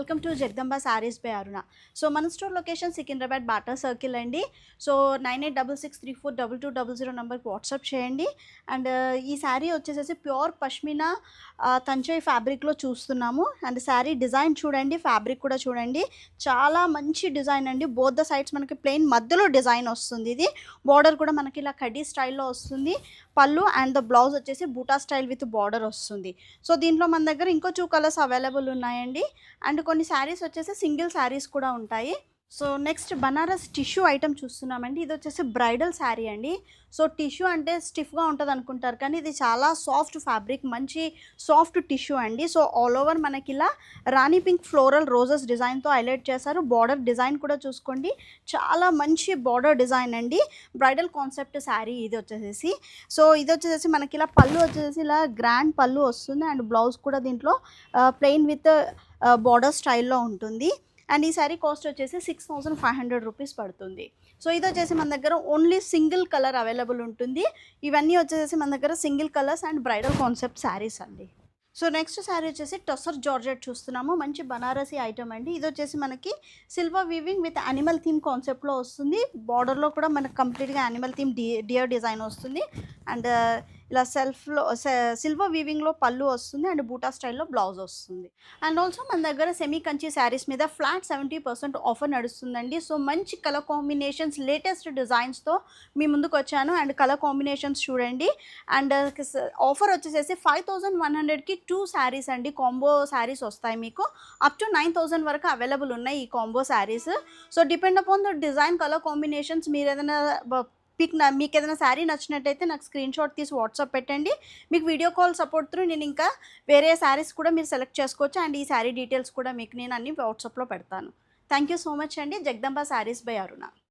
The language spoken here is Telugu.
Welcome to Jagadamba Sarees by Aruna. So మన store location Secunderabad Bata circle అండి. So nine eight double six three four double two double zero నెంబర్కి వాట్సాప్ చేయండి. అండ్ ఈ శారీ వచ్చేసేసి ప్యూర్ పష్మినా తంచోయి ఫ్యాబ్రిక్లో చూస్తున్నాము. అండ్ శారీ డిజైన్ చూడండి ఫ్యాబ్రిక్ కూడా చూడండి. చాలా మంచి డిజైన్ అండి. బోత్ ద సైడ్స్ మనకి ప్లెయిన్ మధ్యలో డిజైన్ వస్తుంది ఇది. బార్డర్ కూడా మనకి ఇలా కడ్డీ స్టైల్లో వస్తుంది. పళ్ళు అండ్ ద బ్లౌజ్ వచ్చేసి బూటా స్టైల్ విత్ బార్డర్ వస్తుంది. సో దీంట్లో మన దగ్గర ఇంకో టూ కలర్స్ అవైలబుల్ ఉన్నాయండి. అండ్ కొన్ని శారీస్ వచ్చేసి సింగిల్ శారీస్ కూడా ఉంటాయి. So next Banaras tissue item చూస్తున్నామండి. ఇది వచ్చేసి బ్రైడల్ శారీ అండి. సో టిష్యూ అంటే స్టిఫ్గా ఉంటుంది అనుకుంటారు కానీ ఇది చాలా సాఫ్ట్ ఫ్యాబ్రిక్ మంచి సాఫ్ట్ టిష్యూ అండి. సో ఆల్ ఓవర్ మనకి ఇలా రాణి పింక్ ఫ్లోరల్ రోజెస్ డిజైన్తో హైలైట్ చేశారు. బార్డర్ డిజైన్ కూడా చూసుకోండి. చాలా మంచి బార్డర్ డిజైన్ అండి. బ్రైడల్ కాన్సెప్ట్ శారీ ఇది వచ్చేసేసి. సో ఇది వచ్చేసి మనకి ఇలా పళ్ళు వచ్చేసి ఇలా గ్రాండ్ పళ్ళు వస్తుంది అండ్ బ్లౌజ్ కూడా దీంట్లో ప్లెయిన్ విత్ బార్డర్ స్టైల్లో ఉంటుంది. అండ్ ఈ శారీ కాస్ట్ వచ్చేసి six thousand five hundred rupees పడుతుంది. సో ఇది వచ్చేసి మన దగ్గర ఓన్లీ సింగిల్ కలర్ అవైలబుల్ ఉంటుంది. ఇవన్నీ వచ్చేసి మన దగ్గర single colours and bridal concept saris అండి. సో నెక్స్ట్ శారీ వచ్చేసి టొసర్ జార్జెట్ చూస్తున్నాము. మంచి బనారసి ఐటమ్ అండి. ఇది వచ్చేసి మనకి silver weaving with animal theme కాన్సెప్ట్లో వస్తుంది. బార్డర్లో కూడా మనకు కంప్లీట్గా అనిమల్ థీమ్ డి డియర్ డిజైన్ వస్తుంది. అండ్ ఇలా సెల్ఫ్లో సిల్వర్ వీవింగ్లో పళ్ళు వస్తుంది అండ్ బూటా స్టైల్లో బ్లౌజ్ వస్తుంది. అండ్ ఆల్సో మన దగ్గర సెమీ కంచి శారీస్ మీద ఫ్లాట్ సెవెంటీ పర్సెంట్ ఆఫర్ నడుస్తుందండి. సో మంచి కలర్ కాంబినేషన్స్ లేటెస్ట్ డిజైన్స్తో మీ ముందుకు వచ్చాను. అండ్ కలర్ కాంబినేషన్స్ చూడండి. అండ్ ఆఫర్ వచ్చేసేసి ఫైవ్ థౌజండ్ వన్ హండ్రెడ్కి టూ శారీస్ అండి. కాంబో శారీస్ వస్తాయి మీకు. అప్ టు నైన్ థౌజండ్ వరకు అవైలబుల్ ఉన్నాయి ఈ combo saris. So depend upon the design colour combinations మీరు ఏదైనా పిక్ నా మీకు ఏదైనా శారీ నచ్చినట్టయితే నాకు స్క్రీన్ షాట్ తీసి వాట్సాప్ పెట్టండి. మీకు వీడియో కాల్ సపోర్ట్ త్రూ నేను ఇంకా వేరే శారీస్ కూడా మీరు సెలెక్ట్ చేసుకోవచ్చు. అండ్ ఈ శారీ డీటెయిల్స్ కూడా మీకు నేను అన్ని వాట్సాప్లో పెడతాను. థ్యాంక్ యూ సో మచ్ అండి. జగదంబ శారీస్ బై అరుణ.